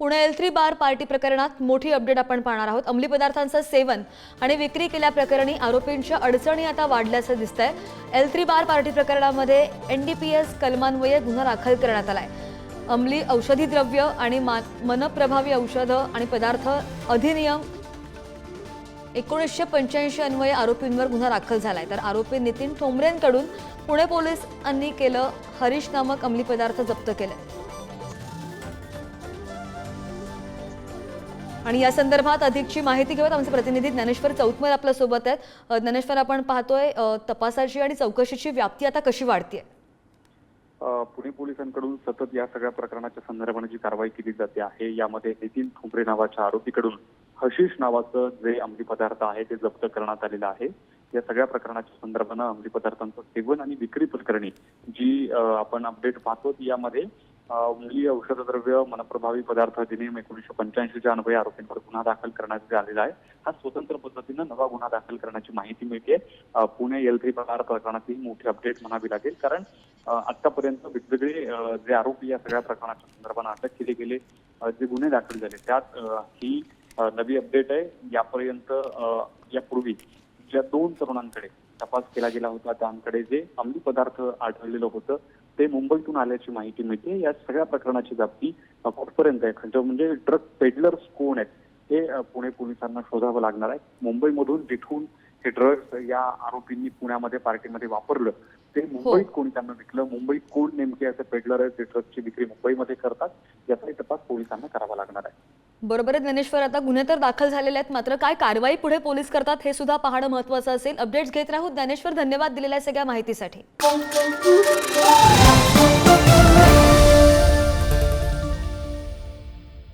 Pune L three bar party प्रकरणात मोठी update आपण पाहणार आहोत. अंमली पदार्थांचं सेवन आणि विक्री केल्याप्रकरणी आरोपींच्या अडचणी आता वाढल्याचं दिसतंय. एल थ्री बार पार्टी प्रकरणामध्ये एन डी पी एस कलमान्वये गुन्हा दाखल करण्यात आलाय. अंमली औषधी द्रव्य आणि मा मनप्रभावी औषधं आणि पदार्थ अधिनियम एकोणीसशे पंच्याऐंशी अन्वये आरोपींवर गुन्हा दाखल झालाय. तर आरोपी नितीन ठोंबरेंकडून पुणे पोलिसांनी केलं हरीश नामक अंमली पदार्थ जप्त केले. आणि या संदर्भात अधिकची माहिती घेऊयात. आमचे प्रतिनिधी ज्ञानेश्वर चौतमल आपल्यासोबत आहेत. ज्ञानेश्वर आपण पाहतोय तपासाची आणि चौकशीची व्याप्ती आता कशी वाढतीये? पुणे पोलिसांकडून सतत या सगळ्या प्रकरणाच्या संदर्भाने जी कारवाई केली जाते आहे यामध्ये नितीन ठोंबरे नावाच्या आरोपीकडून हशीष नावाचं जे अंमली पदार्थ आहे ते जप्त करण्यात आलेलं आहे. या सगळ्या प्रकरणाच्या संदर्भानं अंमली पदार्थांचं सेवन आणि विक्री प्रकरणी जी आपण अपडेट पाहतो यामध्ये मुली औषधद्रव्य मनप्रभावी पदार्थ अधिनियम एकोणीशे पंच्याऐंशीच्या अन्वये आरोपींवर गुन्हा दाखल करण्यात आलेला आहे. हा स्वतंत्र पद्धतीनं नवा गुन्हा दाखल करण्याची माहिती मिळते. पुणे एल थ्री पगार प्रकरणातही मोठी अपडेट म्हणावी लागेल. कारण आतापर्यंत वेगवेगळे जे आरोपी या सगळ्या प्रकरणाच्या संदर्भात अटक केले गेले. जे गुन्हे दाखल झाले. त्यात ही नवी अपडेट आहे. यापर्यंत यापूर्वी ज्या दोन तरुणांकडे तपास केला गेला होता. त्यांकडे जे अंमली पदार्थ आढळलेलं होतं ते मुंबईतून आल्याची माहिती मिळते. या सगळ्या प्रकरणाची व्याप्ती अ, कुठपर्यंत आहे. खंड म्हणजे ड्रग पेडलर्स कोण आहेत हे पुणे पोलिसांना शोधावं लागणार आहे. मुंबईमधून जिथून हे ड्रग्ज या आरोपींनी पुण्यामध्ये पार्टीमध्ये वापरलं ते मुंबईत कोणी त्यांना विकलं? मुंबईत कोण नेमके असे पेडलर आहेत जे ड्रग्जची विक्री मुंबईमध्ये करतात? याचाही तपास पोलिसांना करावा लागणार आहे. बरोबर ज्ञानेश्वर आता गुन्हे तर दाखल झालेले आहेत मात्र काय कारवाई पुढे पोलीस करतात हे सुद्धा पाहणं महत्त्वाचं असेल. अपडेट्स घेत राहू. ज्ञानेश्वर धन्यवाद दिलेल्या सगळ्या माहितीसाठी.